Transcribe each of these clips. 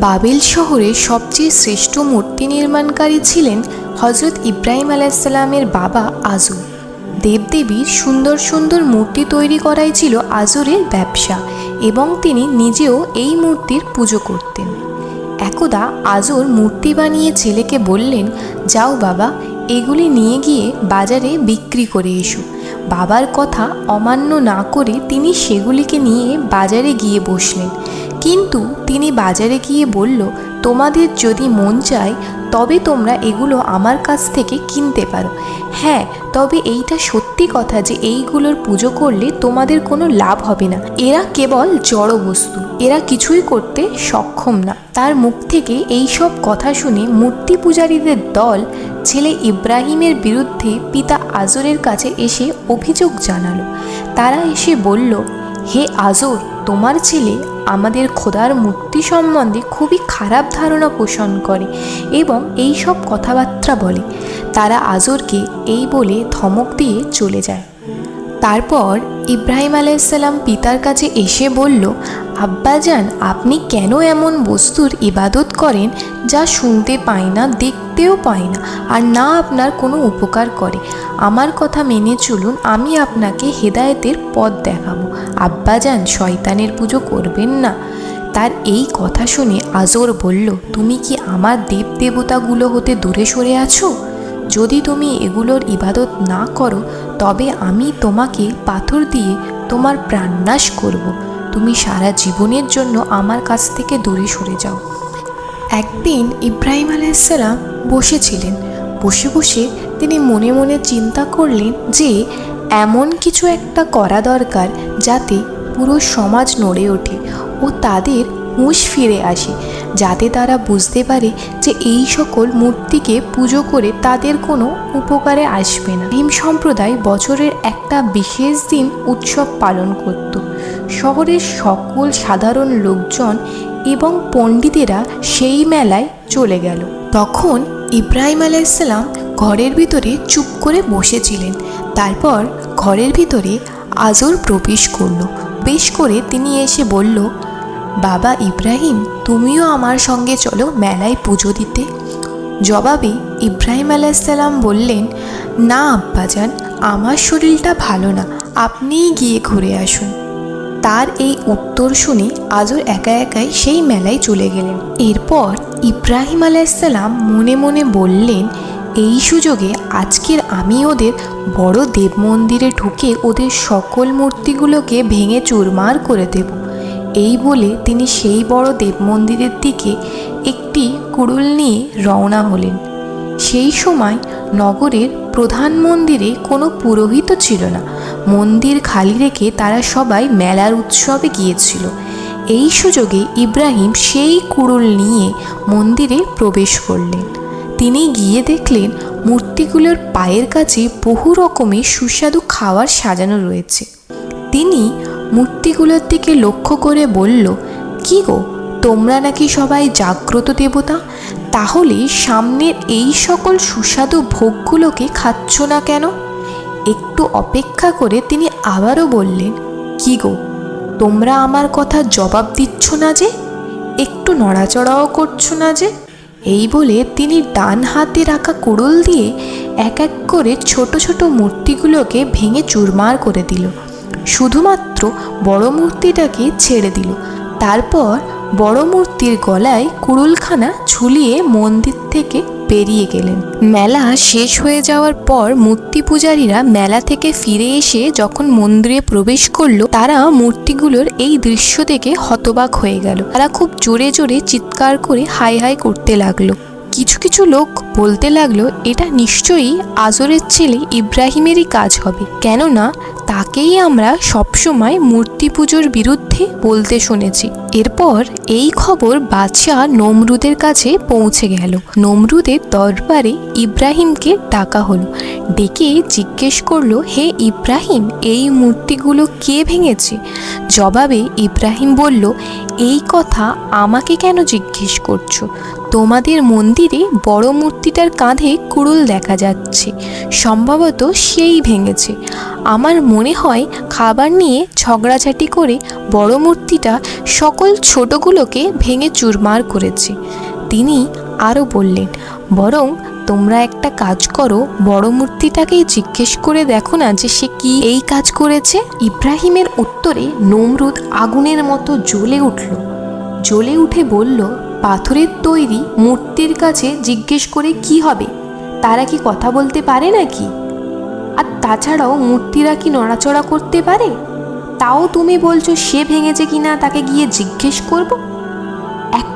Bubble শহরে সবচেয়ে শ্রেষ্ঠ মূর্তি নির্মাণকারী ছিলেন হজরত ইব্রাহিম আলাইসাল্লামের বাবা আজর দেবদেবীর সুন্দর সুন্দর মূর্তি তৈরি করাই ছিল আজরের ব্যবসা এবং তিনি নিজেও এই মূর্তির পুজো করতেন। একদা আজর মূর্তি বানিয়ে ছেলেকে বললেন, যাও বাবা, এগুলি নিয়ে গিয়ে বাজারে বিক্রি করে এসো। বাবার কথা অমান্য না করে তিনি সেগুলিকে নিয়ে বাজারে গিয়ে বসলেন। কিন্তু তিনি বাজারে গিয়ে বলল, তোমাদের যদি মন চায়, তবে তোমরা এগুলো আমার কাছ থেকে কিনতে পারো। হ্যাঁ তবে এইটা সত্যি কথা যে এইগুলোর পুজো করলে তোমাদের কোনো লাভ হবে না। এরা কেবল জড় বস্তু এরা কিছুই করতে সক্ষম না। তার মুখ থেকে এই সব কথা শুনে মূর্তি পূজারীদের দল ছেলে ইব্রাহিমের বিরুদ্ধে পিতা আজরের কাছে এসে অভিযোগ জানালো। তারা এসে বলল, হে আজর, তোমার ছেলে আমাদের খোদার মূর্তি সম্বন্ধে খুবই খারাপ ধারণা পোষণ করে এবং এই সব কথাবার্তা বলে। তারা আজরকে এই বলে ধমক দিয়ে চলে যায়। তারপর ইব্রাহিম আলাইসাল্লাম পিতার কাছে এসে বলল, আব্বাজান, আপনি কেন এমন বস্তুর ইবাদত করেন যা শুনতে পায় না, দেখতেও পায় না, আর না আপনার কোনো উপকার করে? আমার কথা মেনে চলুন, আমি আপনাকে হেদায়েতের পথ দেখাবো। আব্বাজান, শয়তানের পুজো করবেন না? তার এই কথা শুনে আজর বলল, তুমি কি আমার দেব দেবতাগুলো হতে দূরে সরে আছো? যদি তুমি এগুলোর ইবাদত না করো তবে আমি তোমাকে পাথর দিয়ে তোমার প্রাণনাশ করব। তুমি সারা জীবনের জন্য আমার কাছ থেকে দূরে সরে যাও। একদিন ইব্রাহিম আলাইসাল্লাম বসেছিলেন। বসে বসে তিনি মনে মনে চিন্তা করলেন যে, এমন কিছু একটা করা দরকার যাতে পুরো সমাজ নড়ে ওঠে ও তাদের হুঁশ ফিরে আসে। যাতে তারা বুঝতে পারে যে এই সকল মূর্তিকে পুজো করে তাদের কোনো উপকারে আসবে না। ভীম সম্প্রদায় বছরের একটা বিশেষ দিন উৎসব পালন করত। শহরের সকল সাধারণ লোকজন এবং পণ্ডিতেরা সেই মেলায় চলে গেল। তখন ইব্রাহিম আলাইসাল্লাম ঘরের ভিতরে চুপ করে বসেছিলেন। তারপর ঘরের ভিতরে আজর প্রবেশ করল। বেশ করে তিনি এসে বলল বাবা ইব্রাহিম, তুমিও আমার সঙ্গে চলো মেলায় পুজো দিতে। জবাবে ইব্রাহিম আলাইসাল্লাম বললেন, না আব্বাজান, আমার শরীরটা ভালো না, আপনিই গিয়ে ঘুরে আসুন। তার এই উত্তর শুনে আজর একা একাই সেই মেলায় চলে গেলেন। এরপর ইব্রাহিম আলাইসাল্লাম মনে মনে বললেন, এই সুযোগে আজকের আমি ওদের বড় দেব মন্দিরে ঢুকে ওদের সকল মূর্তিগুলোকে ভেঙে চুরমার করে দেব। এই বলে তিনি সেই বড় দেব মন্দিরের দিকে একটি কুড়ুল নিয়ে রওনা হলেন। সেই সময় নগরের প্রধান মন্দিরে কোনো পুরোহিত ছিল না। মন্দির খালি রেখে তারা সবাই মেলার উৎসবে গিয়েছিল। এই সুযোগে ইব্রাহিম সেই কুড়ুল নিয়ে মন্দিরে প্রবেশ করলেন। তিনি গিয়ে দেখলেন মূর্তিগুলোর পায়ের কাছে বহু রকমের সুস্বাদু খাবার সাজানো রয়েছে। তিনি মূর্তিগুলোর দিকে লক্ষ্য করে বলল, কি গো, তোমরা নাকি সবাই জাগ্রত দেবতা? তাহলে সামনের এই সকল সুস্বাদু ভোগগুলোকে খাচ্ছ না কেন? একটু অপেক্ষা করে তিনি আবারও বললেন, কি গো, তোমরা আমার কথা জবাব দিচ্ছ না যে? একটু নড়াচড়াও করছ না যে? এই বলে তিনি ডান হাতে রাখা কুড়ুল দিয়ে এক এক করে ছোট ছোট মূর্তিগুলোকে ভেঙে চুরমার করে দিল। শুধুমাত্র বড় মূর্তিটাকে ছেড়ে দিল। তারপর বড় মূর্তির গলায় কুড়ুলখানা ঝুলিয়ে মন্দির থেকে বেরিয়ে গেলেন। মেলা শেষ হয়ে যাওয়ার পর মূর্তি পূজারীরা মেলা থেকে ফিরে এসে যখন মন্দিরে প্রবেশ করল, তারা মূর্তিগুলোর এই দৃশ্য দেখে হতবাক হয়ে গেল। তারা খুব জোরে জোরে চিৎকার করে হাই হাই করতে লাগল। কিছু কিছু লোক বলতে লাগল, এটা নিশ্চয়ই আজরের ছেলে ইব্রাহিমেরই কাজ হবে। কেননা তাকেই আমরা সবসময় মূর্তি পুজোর বিরুদ্ধে বলতে শুনেছি। এরপর এই খবর বাদশাহ নমরুদের কাছে পৌঁছে গেল। নমরুদের দরবারে ইব্রাহিমকে ডাকা হলো। ডেকে জিজ্ঞেস করল, হে ইব্রাহিম, এই মূর্তিগুলো কে ভেঙেছে? জবাবে ইব্রাহিম বলল, এই কথা আমাকে কেন জিজ্ঞেস করছ? তোমাদের মন্দিরে বড় মূর্তিটার কাঁধে কুড়ুল দেখা যাচ্ছে। সম্ভবত সেই ভেঙেছে। আমার মনে হয় খাবার নিয়ে ঝগড়াঝাটি করে বড় মূর্তিটা সকল ছোটগুলোকে ভেঙে চুরমার করেছে। তিনি আরও বললেন, বরং তোমরা একটা কাজ করো, বড় মূর্তিটাকেই জিজ্ঞেস করে দেখো না যে সে কি এই কাজ করেছে। ইব্রাহিমের উত্তরে নমরুদ আগুনের মতো জ্বলে উঠল। জ্বলে উঠে বলল, পাথরের তৈরি মূর্তির কাছে জিজ্ঞেস করে কি হবে? তারা কি কথা বলতে পারে নাকি? আর তাছাড়াও মূর্তিরা কি নড়াচড়া করতে পারে? তাও তুমি বলছো সে ভেঙেছে কিনা তাকে গিয়ে জিজ্ঞেস করব?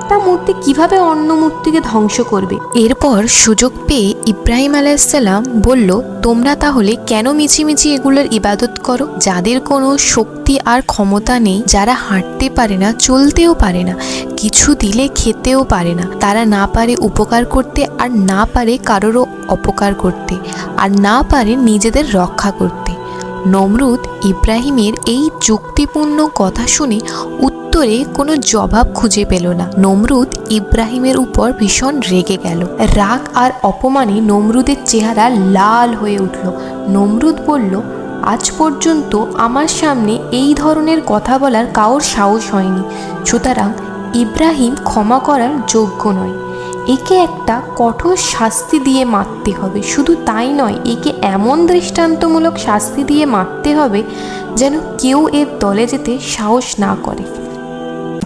একটা মূর্তি কীভাবে অন্য মূর্তিকে ধ্বংস করবে? এরপর সুযোগ পেয়ে ইব্রাহিম আলাইসাল্লাম বলল, তোমরা তাহলে কেন মিছিমিছি এগুলোর ইবাদত করো? যাদের কোনো শক্তি আর ক্ষমতা নেই, যারা হাঁটতে পারে না, চলতেও পারে না, কিছু দিলে খেতেও পারে না, তারা না পারে উপকার করতে আর না পারে কারোরও অপকার করতে, আর না পারে নিজেদের রক্ষা করতে। নমরুদ ইব্রাহিমের এই যুক্তিপূর্ণ কথা শুনে উত্তরে কোনো জবাব খুঁজে পেল না। নমরুদ ইব্রাহিমের উপর ভীষণ রেগে গেল। রাগ আর অপমানে নমরুদের চেহারা লাল হয়ে উঠল। নমরুদ বলল, আজ পর্যন্ত আমার সামনে এই ধরনের কথা বলার কারোর সাহস হয়নি। সুতরাং ইব্রাহিম ক্ষমা করার যোগ্য নয়। একে একটা কঠোর শাস্তি দিয়ে মারতে হবে। শুধু তাই নয়, একে এমন দৃষ্টান্তমূলক শাস্তি দিয়ে মারতে হবে যেন কেউ এর দলে যেতে সাহস না করে।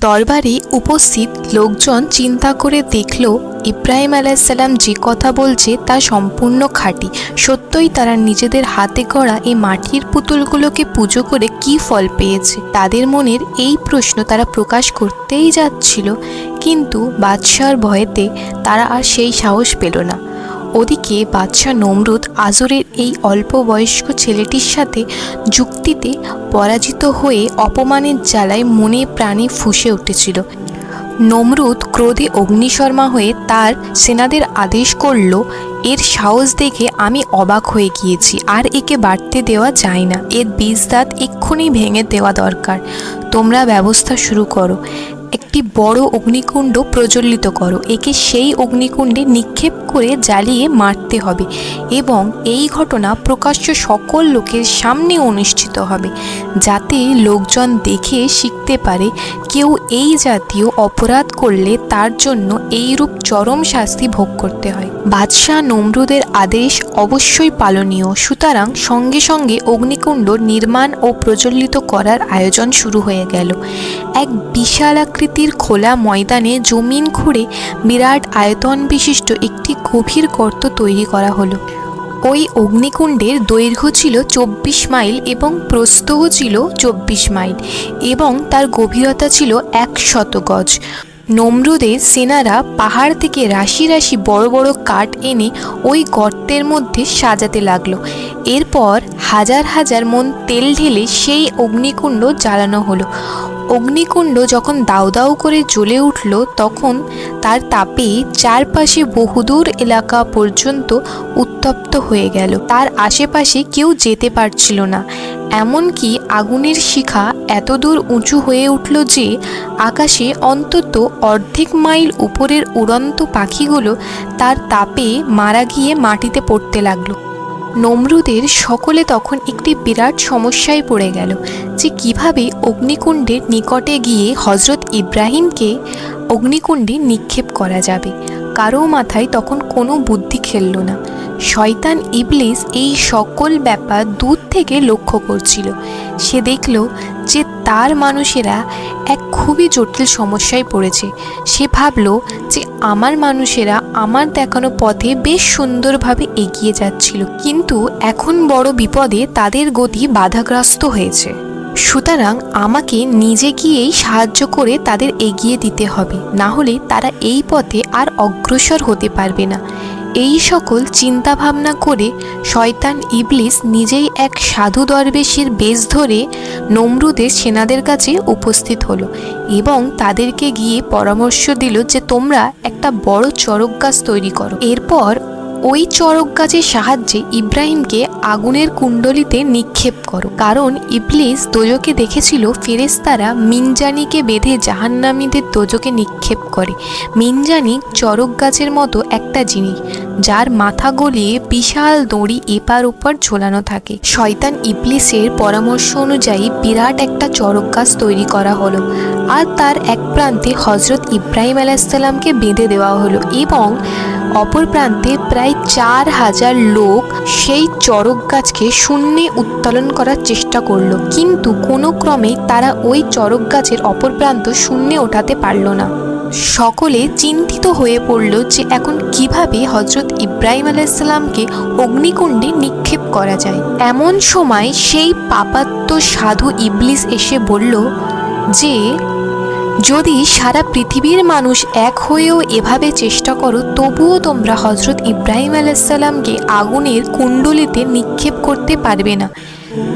দরবারে উপস্থিত লোকজন চিন্তা করে দেখল, ইব্রাহিম আলাইসাল্লাম যে কথা বলছে তা সম্পূর্ণ খাঁটি। সত্যই তারা নিজেদের হাতে গড়া এই মাটির পুতুলগুলোকে পুজো করে কি ফল পেয়েছে? তাদের মনের এই প্রশ্ন তারা প্রকাশ করতেই যাচ্ছিল। কিন্তু বাদশার ভয়েতে তারা আর সেই সাহস পেল না। ওদিকে বাদশাহ নমরুদ আজরের এই অল্প বয়স্ক ছেলেটির সাথে যুক্তিতে পরাজিত হয়ে অপমানের জ্বালায় মনে প্রাণে ফুঁসে উঠেছিল। নমরুদ ক্রোধে অগ্নিশর্মা হয়ে তার সেনাদের আদেশ করল, এর সাহস দেখে আমি অবাক হয়ে গিয়েছি, আর একে বাড়তে দেওয়া যায় না। এর বীজ দাঁত এক্ষুনি ভেঙে দেওয়া দরকার। তোমরা ব্যবস্থা শুরু করো। একটি বড় অগ্নিকুণ্ড প্রজ্বলিত করো। একে সেই অগ্নিকুণ্ডে নিক্ষেপ করে জ্বালিয়ে মারতে হবে এবং এই ঘটনা প্রকাশ্য সকল লোকের সামনে অনুষ্ঠিত হবে, যাতে লোকজন দেখে শিখতে পারে কেউ এই জাতীয় অপরাধ করলে তার জন্য এইরূপ চরম শাস্তি ভোগ করতে হয়। বাদশাহ নমরুদের আদেশ অবশ্যই পালনীয়। সুতরাং সঙ্গে সঙ্গে অগ্নিকুণ্ড নির্মাণ ও প্রজ্বলিত করার আয়োজন শুরু হয়ে গেল। এক বিশাল আকৃতির খোলা ময়দানে জমিন খুঁড়ে বিরাট আয়তন বিশিষ্ট একটি গভীর গর্ত তৈরি করা হলো। ওই অগ্নিকুণ্ডের দৈর্ঘ্য ছিল চব্বিশ মাইল এবং প্রস্থও ছিল চব্বিশ মাইল এবং তার গভীরতা ছিল একশত গজ নমরুদের সেনারা পাহাড় থেকে রাশি রাশি বড় বড় কাঠ এনে ওই গর্তের মধ্যে সাজাতে লাগল। এরপর হাজার হাজার মন তেল ঢেলে সেই অগ্নিকুণ্ড জ্বালানো হলো। অগ্নিকুণ্ড যখন দাউ দাউ করে জ্বলে উঠল, তখন তার তাপে চারপাশে বহুদূর এলাকা পর্যন্ত উত্তপ্ত হয়ে গেল। তার আশেপাশে কেউ যেতে পারছিল না। এমনকি আগুনের শিখা এত দূর উঁচু হয়ে উঠল যে, আকাশে অন্তত অর্ধেক মাইল উপরের উড়ন্ত পাখিগুলো তার তাপে মারা গিয়ে মাটিতে পড়তে লাগল। নমরুদের সকলে তখন একটি বিরাট সমস্যায় পড়ে গেল যে কীভাবে অগ্নিকুণ্ডের নিকটে গিয়ে হজরত ইব্রাহিমকে অগ্নিকুণ্ডে নিক্ষেপ করা যাবে। কারও মাথায় তখন কোনো বুদ্ধি খেলল না। শয়তান ইবলিস এই সকল ব্যাপার দূর থেকে লক্ষ্য করছিল। সে দেখল যে তার মানুষেরা এক খুবই জটিল সমস্যায় পড়েছে। সে ভাবল যে আমার মানুষেরা আমার দেখানো পথে বেশ সুন্দরভাবে এগিয়ে যাচ্ছিল। কিন্তু এখন বড় বিপদে তাদের গতি বাধাগ্রস্ত হয়েছে। সুতরাং আমাকে নিজে গিয়েই সাহায্য করে তাদের এগিয়ে দিতে হবে, না হলে তারা এই পথে আর অগ্রসর হতে পারবে না। এই সকল চিন্তাভাবনা করে শয়তান ইবলিস নিজেই এক সাধু দরবেশের বেশ ধরে নমরুদের সেনাদের কাছে উপস্থিত হলো এবং তাদেরকে গিয়ে পরামর্শ দিল যে তোমরা একটা বড় চরক গাছ তৈরি করো। এরপর ওই চড়ক গাছের সাহায্যে ইব্রাহিমকে আগুনের কুণ্ডলিতে নিক্ষেপ করো। কারণ ইবলিস দোজকে দেখেছিল ফেরেস্তারা মিনজানিকে বেঁধে জাহান্নামীদের দোজকে নিক্ষেপ করে। মিনজানি চড়ক গাছের মতো একটা জিনিস, যার মাথা গলিয়ে বিশাল দড়ি এপার ওপার ঝোলানো থাকে। শয়তান ইবলিসের পরামর্শ অনুযায়ী বিরাট একটা চড়ক গাছ তৈরি করা হলো আর তার এক প্রান্তে হজরত ইব্রাহিম আলাইসাল্লামকে বেঁধে দেওয়া হলো এবং অপর প্রান্তে প্রায় চার হাজার লোক সেই চড়ক গাছকে শূন্যে উত্তোলন করার চেষ্টা করল। কিন্তু কোনো ক্রমেই তারা ওই চড়ক গাছের অপর প্রান্ত শূন্যে ওঠাতে পারল না। সকলে চিন্তিত হয়ে পড়ল যে এখন কীভাবে হজরত ইব্রাহিম আলাইসাল্লামকে অগ্নিকুণ্ডে নিক্ষেপ করা যায়। এমন সময় সেই পাপাত্ম সাধু ইবলিস এসে বলল, যে যদি সারা পৃথিবীর মানুষ এক হয়েও এভাবে চেষ্টা করো, তবুও তোমরা হজরত ইব্রাহিম আলাইসাল্লামকে আগুনের কুণ্ডলিতে নিক্ষেপ করতে পারবে না।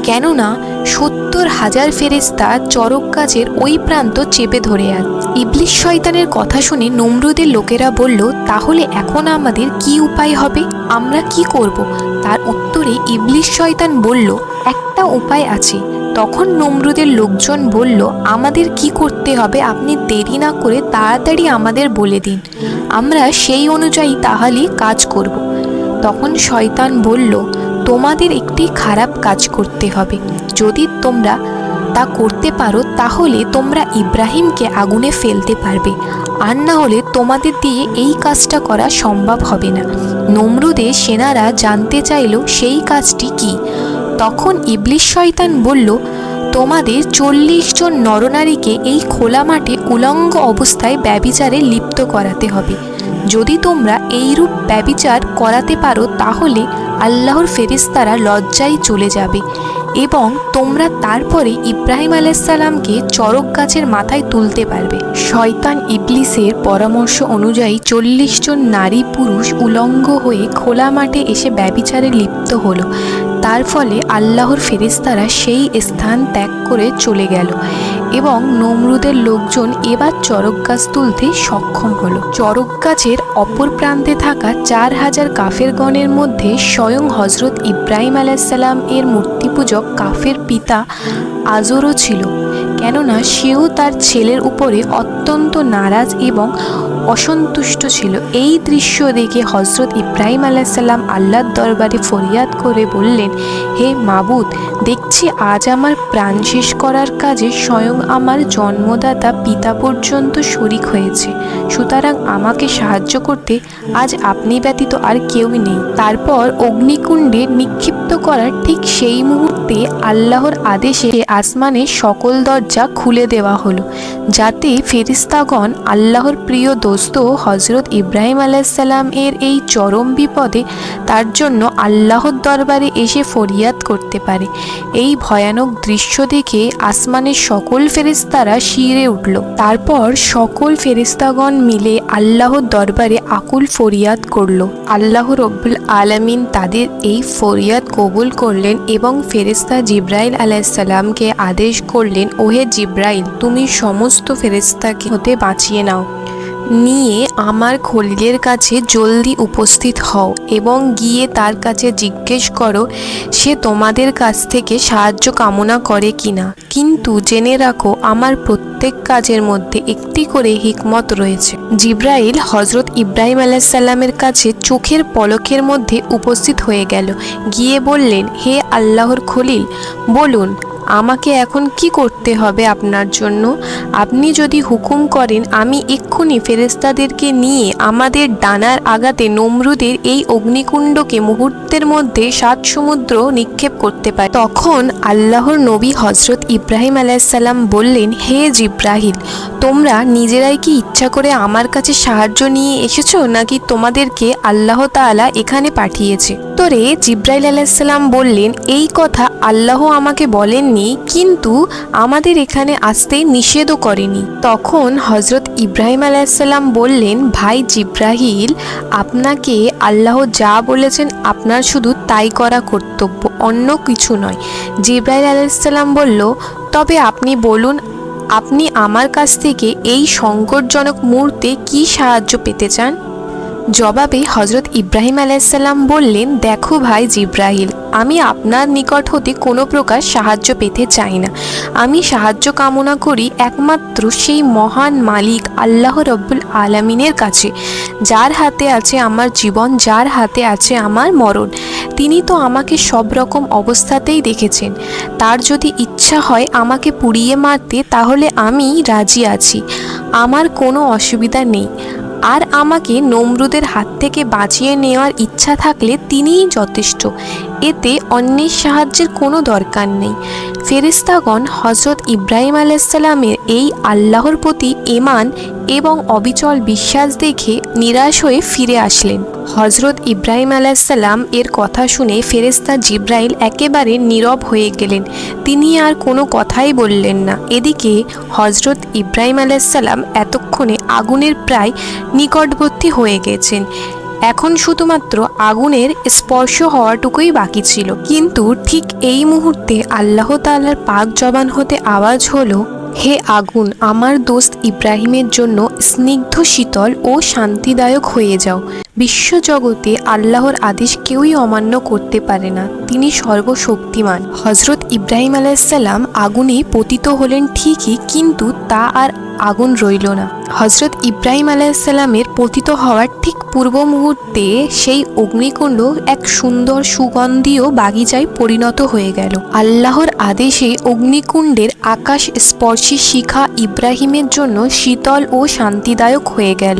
কেননা সত্তর হাজার ফেরেস্তা চরক গাছের ওই প্রান্ত চেপে ধরে আন ইবলিশ শয়তানের কথা শুনে নমরুদের লোকেরা বলল, তাহলে এখন আমাদের কি উপায় হবে? আমরা কি করব? তার উত্তরে ইবলিশ শয়তান বলল, একটা উপায় আছে। তখন নমরুদের লোকজন বলল, আমাদের কি করতে হবে? আপনি দেরি না করে তাড়াতাড়ি আমাদের বলে দিন। আমরা সেই অনুযায়ী তাহলে কাজ করব। তখন শয়তান বলল, তোমাদের একটি খারাপ কাজ করতে হবে। যদি তোমরা তা করতে পারো, তাহলে তোমরা ইব্রাহিমকে আগুনে ফেলতে পারবে। আর না হলে তোমাদের দিয়ে এই কাজটা করা সম্ভব হবে না। নমরুদে সেনারা জানতে চাইল, সেই কাজটি কি? তখন ইবলিশ শয়তান বলল, তোমাদের চল্লিশ জন নরনারীকে এই খোলা মাঠে উলঙ্গ অবস্থায় ব্যবিচারে লিপ্ত করাতে হবে। যদি তোমরা এইরূপ ব্যবিচার করাতে পারো, তাহলে আল্লাহর ফেরিস্তারা লজ্জায় চলে যাবে। এবং তোমরা তারপরে ইব্রাহিম আলাইসাল্লামকে চরক গাছের মাথায় তুলতে পারবে। শয়তান ইবলিসের পরামর্শ অনুযায়ী চল্লিশ জন নারী পুরুষ উলঙ্গ হয়ে খোলা মাঠে এসে ব্যবিচারে লিপ্ত হলো। তার ফলে আল্লাহর ফেরিস্তারা সেই স্থান ত্যাগ করে চলে গেল। এবং নমরুদের লোকজন এবার চরক গাছ তুলতে সক্ষম হলো। চরক গাছের অপর প্রান্তে থাকা চার হাজার কাফের গণের মধ্যে স্বয়ং হজরত ইব্রাহিম আলাইসাল্লাম এর মূর্তি পূজক কাফের পিতা আজরও ছিল। কেননা সেও তার ছেলের উপরে অত্যন্ত নারাজ এবং অসন্তুষ্ট ছিল। এই দৃশ্য দেখে হজরত ইব্রাহিম আলাইসাল্লাম আল্লাহর দরবারে ফরিয়াদ করে বললেন, হে মাবুদ, দেখছি আজ আমার প্রাণ শেষ করার কাজে স্বয়ং আমার জন্মদাতা পিতা পর্যন্ত শরিক হয়েছে। সুতরাং আমাকে সাহায্য করতে আজ আপনি ব্যতীত আর কেউই নেই। তারপর অগ্নিকুণ্ডে নিক্ষিপ্ত করার ঠিক সেই মুহূর্তে আল্লাহর আদেশে আসমানের সকল দরজা খুলে দেওয়া হলো। যাতে ফেরিস্তাগণ আল্লাহর প্রিয় দোস্ত হজরত ইব্রাহিম আলাইসাল্লাম এর এই চরম বিপদে তার জন্য আল্লাহর দরবারে এসে ফরিয়াদ করতে পারে। এই ভয়ানক দৃশ্য দেখে আসমানের সকল ফেরিস্তারা শিরে উঠল। তারপর সকল ফেরিস্তাগণ মিলে আল্লাহর দরবারে আকুল ফরিয়াদ করল। আল্লাহ রব্বুল আলমিন তাদের এই ফরিয়াদ কবুল করলেন এবং ফেরিস্তা জিব্রাইল আলাইসাল্লামকে আদেশ করলেন, ওহে জিব্রাইল, তুমি সমস্ত ফেরেস্তাকে হতে বাঁচিয়ে নাও। নিয়ে আমার খলিলের কাছে জলদি উপস্থিত হও এবং গিয়ে তার কাছে জিজ্ঞেস করো, সে তোমাদের কাছ থেকে সাহায্য কামনা করে কি না কিন্তু জেনে রাখো, আমার প্রত্যেক কাজের মধ্যে একটি করে হিকমত রয়েছে। জিব্রাইল হজরত ইব্রাহিম আলাইসাল্লামের কাছে চোখের পলকের মধ্যে উপস্থিত হয়ে গেল। গিয়ে বললেন, হে আল্লাহর খলিল, বলুন আমাকে এখন কি করতে হবে আপনার জন্য? আপনি যদি হুকুম করেন, আমি এক্ষুনি ফেরেস্তাদেরকে নিয়ে আমাদের ডানার আগাতে নমরুদের এই অগ্নিকুণ্ডকে মুহূর্তের মধ্যে সাত সমুদ্র নিক্ষেপ করতে পারি। তখন আল্লাহর নবী হজরত ইব্রাহিম আলাইসাল্লাম বললেন, হে জিব্রাহিল, তোমরা নিজেরাই কি ইচ্ছা করে আমার কাছে সাহায্য নিয়ে এসেছ নাকি তোমাদেরকে আল্লাহ তাআলা এখানে পাঠিয়েছে? তোরে জিব্রাইল আলাইসাল্লাম বললেন, এই কথা আল্লাহ আমাকে বলেননি কিন্তু আমাদের এখানে আসতে নিষেধও করেনি। তখন হজরত ইব্রাহিম আলাইসাল্লাম বললেন, ভাই জিব্রাহিল, আপনাকে আল্লাহ যা বলেছেন আপনার শুধু তাই করা কর্তব্য, অন্য কিছু নয়। জিব্রাহিল আলাইসাল্লাম বলল, তবে আপনি বলুন, আপনি আমার কাছ থেকে এই সংকটজনক মুহূর্তে কি সাহায্য পেতে চান? জবাবে হজরত ইব্রাহিম আলাইসাল্লাম বললেন, দেখো ভাই জিব্রাহিল আমি আপনার নিকট হতে কোনো প্রকার সাহায্য পেতে চাই না। আমি সাহায্য কামনা করি একমাত্র সেই মহান মালিক আল্লাহ রব্বুল আলমিনের কাছে। যার হাতে আছে আমার জীবন, যার হাতে আছে আমার মরণ। তিনি তো আমাকে সব রকম অবস্থাতেই দেখেছেন। তার যদি ইচ্ছা হয় আমাকে পুড়িয়ে মারতে, তাহলে আমি রাজি আছি। আমার কোনো অসুবিধা নেই। আর আমাকে নমরুদের হাত থেকে বাঁচিয়ে নেওয়ার ইচ্ছা থাকলে তিনিই যথেষ্ট। এতে অন্যের সাহায্যের কোনো দরকার নেই। ফেরিস্তাগণ হজরত ইব্রাহিম আলাইসাল্লামের এই আল্লাহর প্রতি এমান এবং অবিচল বিশ্বাস দেখে নিরাশ হয়ে ফিরে আসলেন। হজরত ইব্রাহিম আলাইসাল্লাম এর কথা শুনে ফেরেস্তা জিব্রাইল একেবারে নীরব হয়ে গেলেন। তিনি আর কোনো কথাই বললেন না। এদিকে হজরত ইব্রাহিম আলাইসাল্লাম এতক্ষণে আগুনের প্রায় নিকটবর্তী হয়ে গেছেন। এখন শুধুমাত্র আগুনের স্পর্শ হওয়াটুকুই বাকি ছিল। কিন্তু ঠিক এই মুহূর্তে আল্লাহ তাআলার পাক জবান হতে আওয়াজ হলো, হে আগুন, আমার দোস্ত ইব্রাহিমের জন্য স্নিগ্ধ শীতল ও শান্তিদায়ক হয়ে যাও। বিশ্বজগতে আল্লাহর আদেশ কেউই অমান্য করতে পারে না। তিনি সর্বশক্তিমান। হজরত ইব্রাহিম আলাইসাল্লাম আগুনে পতিত হলেন ঠিকই, কিন্তু তা আর আগুন রইল না। হজরত ইব্রাহিম আলাইসাল্লামের পতিত হওয়ার ঠিক পূর্ব মুহূর্তে সেই অগ্নিকুণ্ড এক সুন্দর সুগন্ধীয় বাগিচায় পরিণত হয়ে গেল। আল্লাহর আদেশে অগ্নিকুণ্ডের আকাশ স্পর্শী শিখা ইব্রাহিমের জন্য শীতল ও শান্তিদায়ক হয়ে গেল।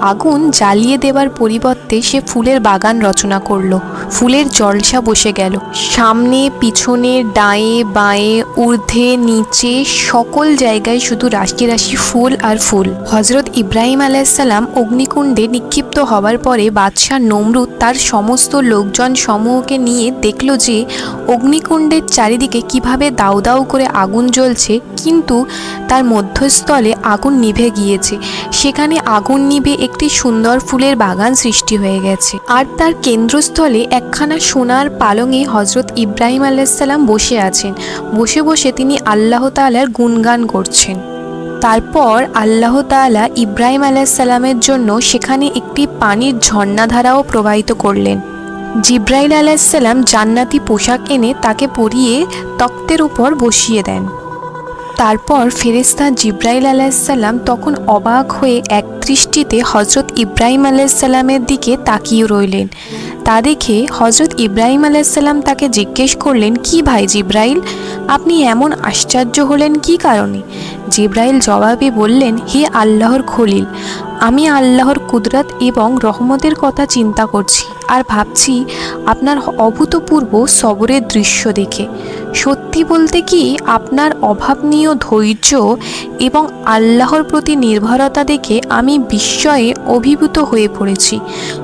আগুন জ্বালিয়ে দেবার পরিবর্তে সে ফুলের বাগান রচনা করল। ফুলের জলসা বসে গেল। সামনে, পিছনে, ডায়ে, বাঁয়ে, ঊর্ধ্বে, নিচে সকল জায়গায় শুধু রাশি রাশি ফুল আর ফুল। হজরত ইব্রাহিম আলাইসাল্লাম অগ্নিকুণ্ডে নিক্ষিপ্ত হওয়ার পরে বাদশাহ নমরুদ তার সমস্ত লোকজন সমূহকে নিয়ে দেখল যে অগ্নিকুণ্ডের চারিদিকে কীভাবে দাউ দাউ করে আগুন জ্বলছে, কিন্তু তার মধ্যস্থলে আগুন নিভে গিয়েছে। সেখানে আগুন নিভে একটি সুন্দর ফুলের বাগান সৃষ্টি হয়ে গেছে। আর তার কেন্দ্রস্থলে একখানা সোনার পালঙে হজরত ইব্রাহিম আলাইসাল্লাম বসে আছেন। বসে বসে তিনি আল্লাহ তাআলার গুণগান করছেন। তারপর আল্লাহ তাআলা ইব্রাহিম আলাইসাল্লামের জন্য সেখানে একটি পানির ঝর্ণাধারাও প্রবাহিত করলেন। জিব্রাইল আলাইসাল্লাম জান্নাতি পোশাক এনে তাকে পরিয়ে তক্তের উপর বসিয়ে দেন। তারপর ফেরেস্তা জিব্রাইল আলাইসাল্লাম তখন অবাক হয়ে এক দৃষ্টিতে হজরত ইব্রাহিম আলাইসাল্লামের দিকে তাকিয়ে রইলেন। তা দেখে হজরত ইব্রাহিম আলাইসাল্লাম তাকে জিজ্ঞেস করলেন, কি ভাই জিব্রাইল? আপনি এমন আশ্চর্য হলেন কি কারণে? জিব্রাইল জবাবে বললেন, হে আল্লাহর খলিল, আমি আল্লাহর কুদরত এবং রহমতের কথা চিন্তা করছি। আর ভাবছি আপনার অভূতপূর্ব সবরের দৃশ্য দেখে। সত্যি বলতে কি আপনার অভাবনীয় ধৈর্য এবং আল্লাহর প্রতি নির্ভরতা দেখে আমি বিস্ময়ে অভিভূত হয়ে পড়েছি।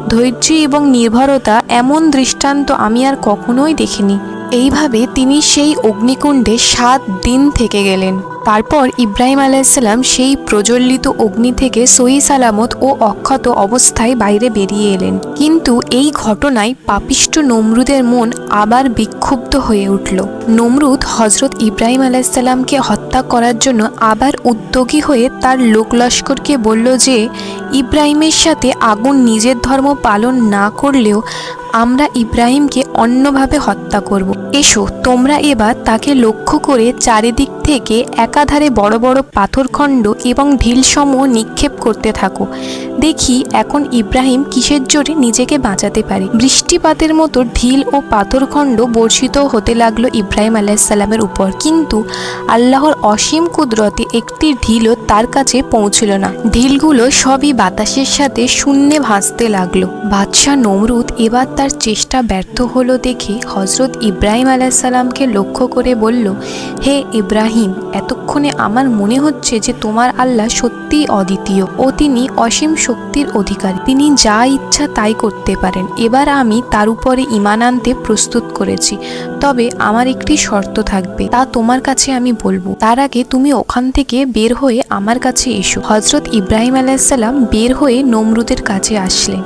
ধৈর্য এবং নির্ভরতা এমন দৃষ্টান্ত আমি আর কখনোই দেখিনি। এইভাবে তিনি সেই অগ্নিকুণ্ডে সাত দিন থেকে গেলেন। তারপর ইব্রাহিম আলাইসাল্লাম সেই প্রজ্বলিত অগ্নি থেকে সহি সালামত ও অক্ষত অবস্থায় বাইরে বেরিয়ে এলেন। কিন্তু এই ঘটনায় পাপিষ্ট নমরুদের মন আবার বিক্ষুব্ধ হয়ে উঠল। নমরুদ হজরত ইব্রাহিম আলাইসাল্লামকে হত্যা করার জন্য আবার উদ্যোগী হয়ে তার লোকলস্করকে বলল যে, ইব্রাহিমের সাথে আগুন নিজের ধর্ম পালন না করলেও আমরা ইব্রাহিমকে অন্যভাবে হত্যা করব। এসো, তোমরা এবার তাকে লক্ষ্য করে চারিদিক থেকে একাধারে বড় বড় পাথরখণ্ড এবং ঢিলসমূহ নিক্ষেপ করতে থাকো। দেখি এখন ইব্রাহিম কিসের জোরে নিজেকে বাঁচাতে পারে। বৃষ্টিপাতের মতো ঢিল ও পাথরখণ্ড বর্ষিত হতে লাগল ইব্রাহিম আলাইসাল্লামের উপর। কিন্তু আল্লাহর অসীম কুদরতে একটি ঢিলও তার কাছে পৌঁছল না। ঢিলগুলো সবই বাতাসের সাথে শূন্যে ভাসতে লাগল। বাদশাহ নমরুদ এবার তার চেষ্টা ব্যর্থ হলো দেখে হজরত ইব্রাহিম আলাইসাল্লামকে লক্ষ্য করে বলল, হে ইব্রাহিম, এতক্ষণে আমার মনে হচ্ছে যে তোমার আল্লাহ সত্যিই অদ্বিতীয় ও তিনি অসীম শক্তির অধিকারী। তিনি যা ইচ্ছা তাই করতে পারেন। এবার আমি তার উপরে ইমান আনতে প্রস্তুত করেছি। তবে আমার একটি শর্ত থাকবে, তা তোমার কাছে আমি বলব। তার আগে তুমি ওখান থেকে বের হয়ে আমার কাছে এসো। হজরত ইব্রাহিম আলাইসাল্লাম বের হয়ে নমরুদের কাছে আসলেন।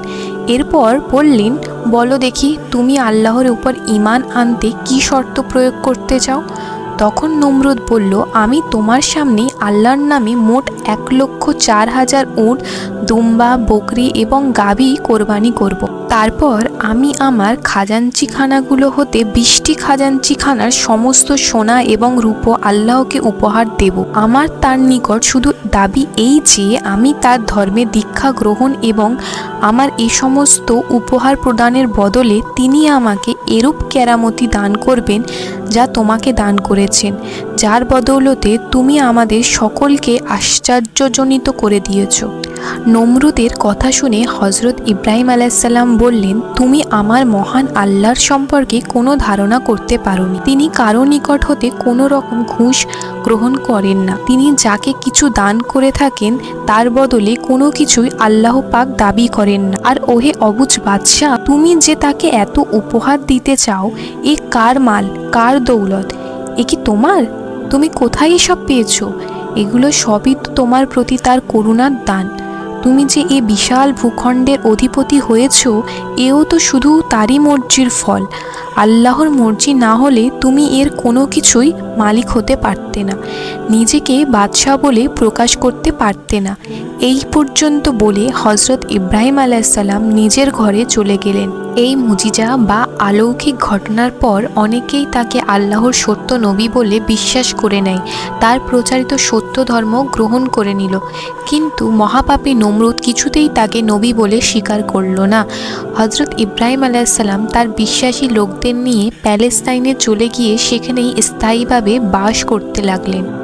এরপর বললেন, বলো দেখি, তুমি আল্লাহর উপর ইমান আনতে কি শর্ত প্রয়োগ করতে চাও তখন নমরুদ বলল, আমি তোমার সামনে আল্লাহর নামে মোট এক লক্ষ চার হাজার উট, দুম্বা, বকরি এবং গাভী কোরবানি করব। তারপর আমি আমার খাজাঞ্চিখানাগুলো হতে বিশটি খাজাঞ্চিখানার সমস্ত সোনা এবং রূপো আল্লাহকে উপহার দেব। আমার তার নিকট শুধু দাবি এই যে, আমি তার ধর্মে দীক্ষা গ্রহণ এবং আমার এই সমস্ত উপহার প্রদানের বদলে তিনি আমাকে এরূপ কেরামতি দান করবেন যা তোমাকে দান করেছেন। যার বদৌলতে তুমি আমাদের সকলকে আশ্চর্যজনিত করে দিয়েছ। নমরুদের কথা শুনে হজরত ইব্রাহিম আলাইসাল্লাম বললেন, তুমি আমার মহান আল্লাহর সম্পর্কে কোনো ধারণা করতে পারোনি। তিনি কারও নিকট হতে কোনো রকম ঘুষ গ্রহণ করেন না। তিনি যাকে কিছু দান করে থাকেন, তার বদলে কোনো কিছুই আল্লাহ পাক দাবি করেন না। আর ওহে অবুজ বাদশাহ, তুমি যে তাকে এত উপহার দিতে চাও, এ কার মাল, কার দৌলত? এ কি তোমার? তুমি কোথায় এসব পেয়েছ? এগুলো সবই তো তোমার প্রতি তার করুণার দান। তুমি যে এ বিশাল ভূখণ্ডের অধিপতি হয়েছ, এও তো শুধু তারই মর্জির ফল। আল্লাহর মর্জি না হলে তুমি এর কোনো কিছুই মালিক হতে পারতে না। নিজেকে বাদশাহ বলে প্রকাশ করতে পারতে না। এই পর্যন্ত বলে হজরত ইব্রাহিম আলাইসাল্লাম নিজের ঘরে চলে গেলেন। এই মুজিজা বা আলৌকিক ঘটনার পর অনেকেই তাকে আল্লাহর সত্য নবী বলে বিশ্বাস করে নেয়। তার প্রচারিত সত্য ধর্ম গ্রহণ করে নিল। কিন্তু মহাপাপী নমরুদ কিছুতেই তাকে নবী বলে স্বীকার করল না। হজরত ইব্রাহিম আলাইসাল্লাম তার বিশ্বাসী লোকদের নিয়ে প্যালেস্তাইনে চলে গিয়ে সেখানেই স্থায়ীভাবে বাস করতে লাগলেন।